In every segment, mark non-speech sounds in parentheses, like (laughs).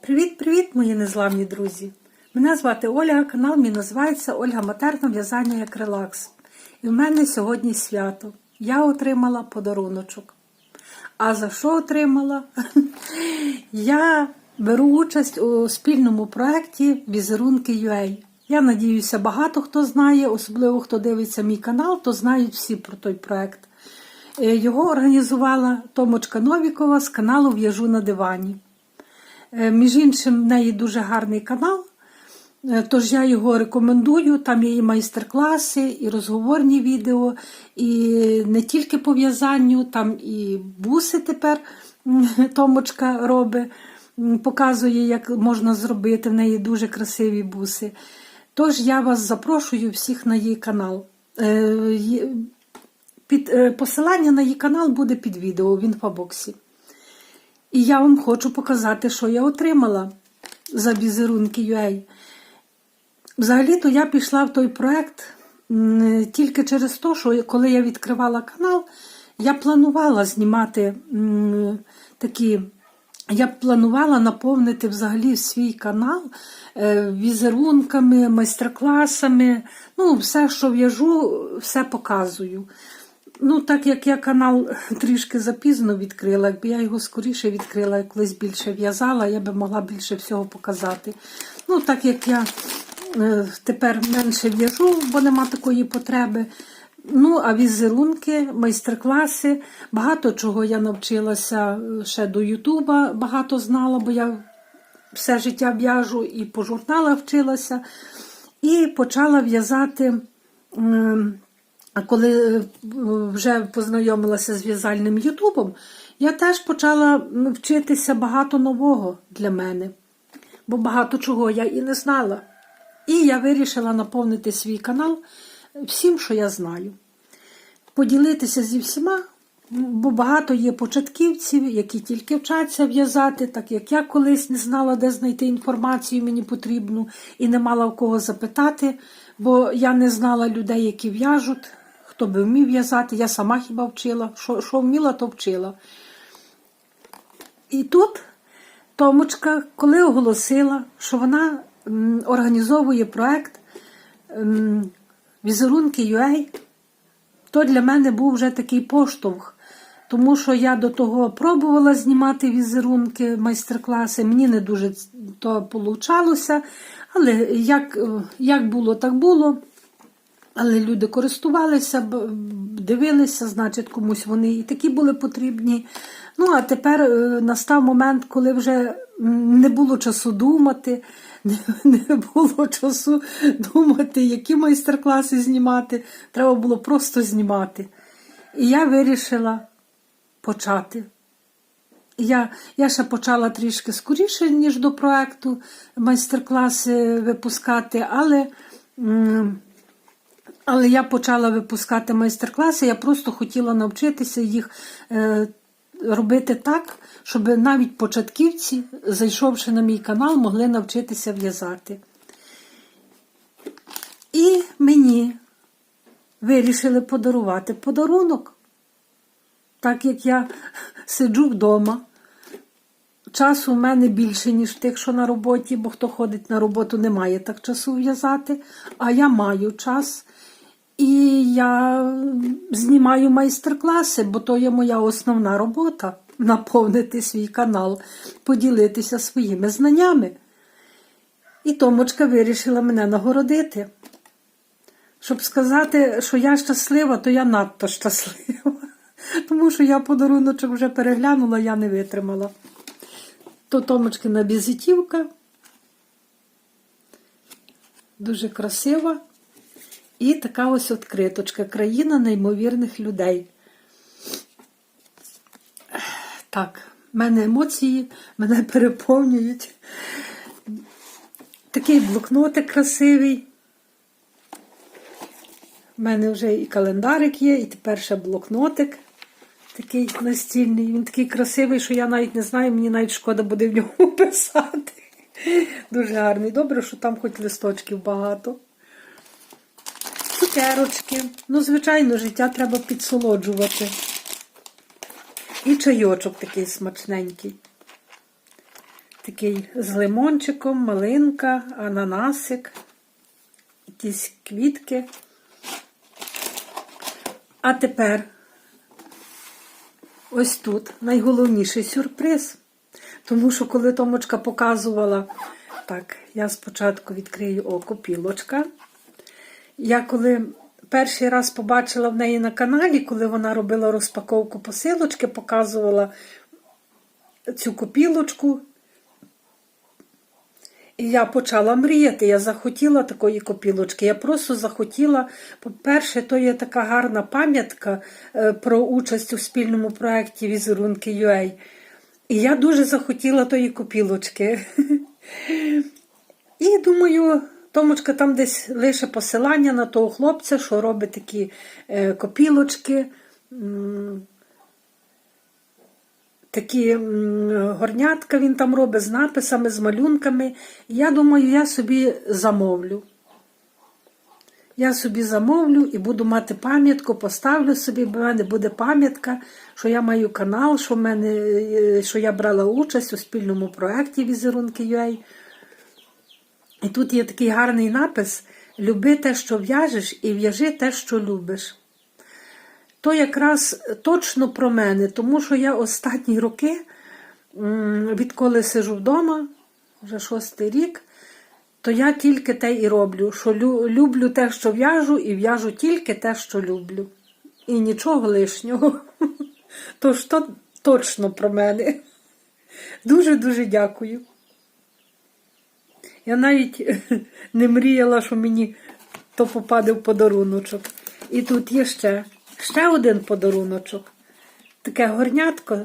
Привіт-привіт, мої незламні друзі! Мене звати Ольга, канал мій називається Ольга Матерна в'язання як релакс. І в мене сьогодні свято. Я отримала подаруночок. А за що отримала? (laughs) Я беру участь у спільному проєкті Візерунки UA. Я надіюся, багато хто знає, особливо хто дивиться мій канал, то знають всі про той проєкт. Е, Його організувала Томочка Новікова з каналу В'яжу на дивані. Е, Між іншим, в неї дуже гарний канал, е, тож я його рекомендую. Там є і майстер-класи, і розговорні відео, і не тільки по в'язанню, там і буси тепер (laughs) Томочка робить, показує, як можна зробити. В неї дуже красиві буси. Тож я вас запрошую всіх на її канал. Е, посилання на її канал буде під відео в інфобоксі. І я вам хочу показати, що я отримала за візерунки UA. Взагалі-то я пішла в той проект тільки через те, що коли я відкривала канал, я планувала знімати такі. Я планувала наповнити взагалі свій канал е, візерунками, майстер-класами. Ну, все, що в'яжу, все показую. Ну, так як я канал трішки запізно відкрила, якби я його скоріше відкрила, я колись більше в'язала, я би могла більше всього показати. Ну, так як я е, тепер менше в'яжу, бо нема такої потреби. Ну, а візерунки, майстер-класи, багато чого я навчилася е, ще до Ютуба, багато знала, бо я все життя в'яжу і по журналах вчилася. І почала в'язати. А коли е, вже познайомилася з в'язальним Ютубом, я теж почала вчитися багато нового для мене, бо багато чого я і не знала. І я вирішила наповнити свій канал всім, що я знаю. Поділитися зі всіма, бо багато є початківців, які тільки вчаться в'язати, так як я колись не знала, де знайти інформацію мені потрібну, і не мала в кого запитати, бо я не знала людей, які в'яжуть, хто би вмів в'язати, я сама хіба вчила, що, що вміла, то вчила. І тут Томочка, коли оголосила, що вона організовує проект м, Візерунки UA, то для мене був вже такий поштовх. Тому що я до того пробувала знімати візерунки, майстер-класи, мені не дуже то получалося. Але як, як було, так було. Але люди користувалися, дивилися, значить, комусь вони і такі були потрібні. Ну, а тепер е, настав момент, коли вже не було часу думати, не, було часу думати, які майстер-класи знімати. Треба було просто знімати. І я вирішила почати. Я, я ще почала трішки скоріше, ніж до проекту майстер-класи випускати, але. Але я почала випускати майстер-класи, я просто хотіла навчитися їх е, робити так, щоб навіть початківці, зайшовши на мій канал, могли навчитися в'язати. І мені вирішили подарувати подарунок, так як я сиджу вдома. Часу в мене більше, ніж тих, що на роботі, бо хто ходить на роботу, не має так часу в'язати. А я маю час. І я знімаю майстер-класи, бо то є моя основна робота наповнити свій канал, поділитися своїми знаннями. І Томочка вирішила мене нагородити. Щоб сказати, що я щаслива, то я надто щаслива. (laughs) Тому що я подаруночок вже переглянула, я не витримала. То Томочкина візитівка. Дуже красива. І така ось відкриточка. Країна неймовірних людей. Так, в мене емоції мене (laughs) переповнюють. Такий блокнотик красивий. У мене вже і календарик є, і тепер ще блокнотик такий настільний. Він такий красивий, що я навіть не знаю, мені навіть шкода буде в ньому (laughs) писати. Дуже гарний. Добре, що там хоч листочків багато. Цукерочки. Ну, звичайно, життя треба підсолоджувати. І чайочок такий смачненький. Такий з лимончиком, малинка, ананасик, якісь квітки. А тепер ось тут найголовніший сюрприз. Тому що коли Томочка показувала, так, я спочатку відкрию о, копілочка. Я коли перший раз побачила в неї на каналі, коли вона робила розпаковку посилочки, показувала цю копілочку. І я почала мріяти. Я захотіла такої копілочки. Я просто захотіла. По-перше, то є така гарна пам'ятка е, про участь у спільному проєкті Візерунки UA. І я дуже захотіла тої копілочки. (laughs) І думаю, Томочка там десь лише посилання на того хлопця, що робить такі е, копілочки. Такі горнятка він там робить з написами, з малюнками. Я думаю, я собі замовлю. Я собі замовлю і буду мати пам'ятку, поставлю собі, в мене буде пам'ятка, що я маю канал, що, в мене, е, що я брала участь у спільному проєкті Візерунки UA. І тут є такий гарний напис: Люби те, що в'яжеш, і в'яжи те, що любиш. То якраз точно про мене, тому що я останні роки, відколи сижу вдома, вже шостий рік, то я тільки те і роблю, що люблю те, що в'яжу, і в'яжу тільки те, що люблю. І нічого лишнього. (laughs) Тож то точно про мене. Дуже-дуже дякую. Я навіть (laughs) не мріяла, що мені то попаде в подаруночок. І тут є ще, ще один подаруночок. Таке горнятко.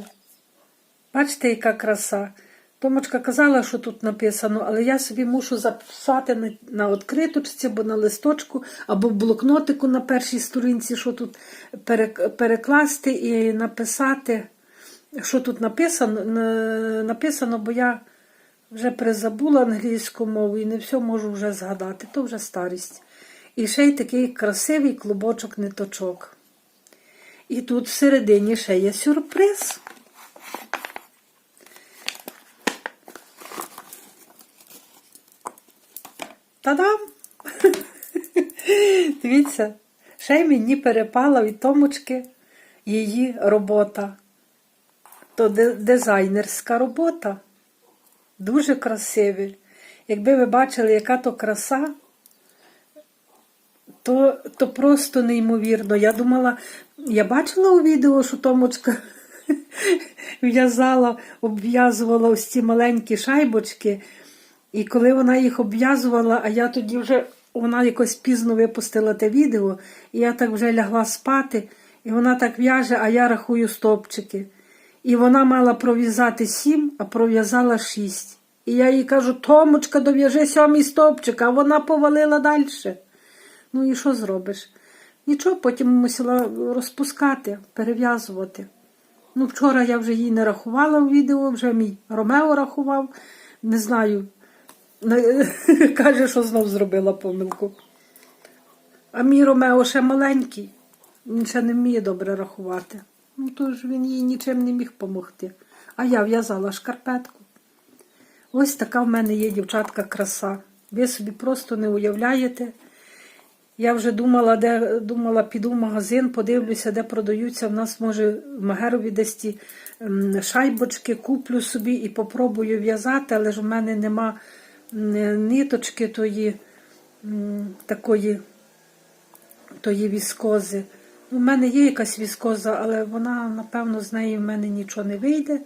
Бачите, яка краса. Томочка казала, що тут написано, але я собі мушу записати на, на відкриточці, або на листочку, або в блокнотику на першій сторінці, що тут перекласти і написати, що тут написано, написано, бо я вже призабула англійську мову і не все можу вже згадати, то вже старість. І ще й такий красивий клубочок ниточок. І тут всередині ще є сюрприз. Та-дам! (laughs) Дивіться, ще й мені перепала від Томочки її робота. То дизайнерська робота. Дуже красиві. Якби ви бачили, яка то краса, то, то просто неймовірно. Я думала, я бачила у відео, що Томочка (laughs) в'язала, обв'язувала ось ці маленькі шайбочки. І коли вона їх обв'язувала, а я тоді вже вона якось пізно випустила те відео, і я так вже лягла спати, і вона так в'яже, а я рахую стовпчики. І вона мала пров'язати сім, а пров'язала шість. І я їй кажу, Томочка, дов'яжи сьомий стовпчик, а вона повалила далі. Ну і що зробиш? Нічого, потім мусила розпускати, перев'язувати. Ну, вчора я вже її не рахувала в відео, вже мій Ромео рахував. Не знаю. (laughs) Каже, що знов зробила помилку. А мій Ромео ще маленький, він ще не вміє добре рахувати. Ну, тож він їй нічим не міг допомогти. А я в'язала шкарпетку. Ось така в мене є дівчатка краса. Ви собі просто не уявляєте. Я вже думала, де думала, піду в магазин, подивлюся, де продаються. В нас, може, в Магерові десь ті шайбочки, куплю собі і попробую в'язати, але ж в мене нема ниточки тої такої тої віскози. У мене є якась віскоза, але вона, напевно, з неї в мене нічого не вийде.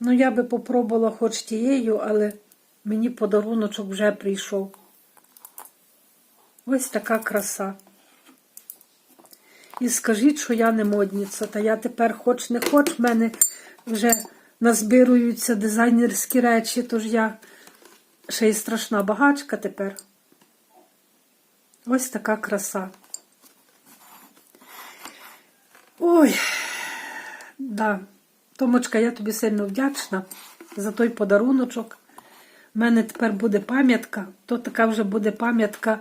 Ну, я би попробувала хоч тією, але мені подаруночок вже прийшов. Ось така краса. І скажіть, що я не модниця, та я тепер хоч не хоч, в мене вже назбируються дизайнерські речі, тож я ще й страшна багачка тепер. Ось така краса. Ой, да. Томочка, я тобі сильно вдячна за той подаруночок. У мене тепер буде пам'ятка, то така вже буде пам'ятка,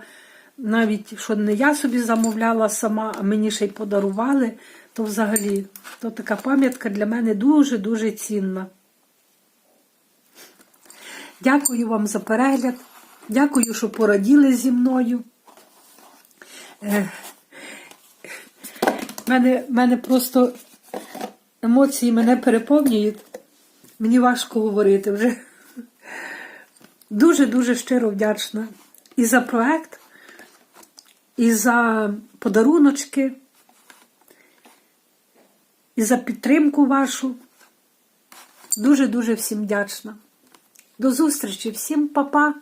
навіть що не я собі замовляла сама, а мені ще й подарували, то взагалі, то така пам'ятка для мене дуже-дуже цінна. Дякую вам за перегляд. Дякую, що пораділи зі мною. Мене, мене просто емоції мене переповнюють. Мені важко говорити вже. Дуже-дуже щиро вдячна і за проект, і за подаруночки, і за підтримку вашу. Дуже-дуже всім вдячна. До зустрічі, всім папа.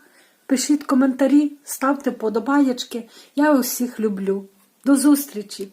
Пишіть коментарі, ставте подобаєчки. Я усіх люблю. До зустрічі!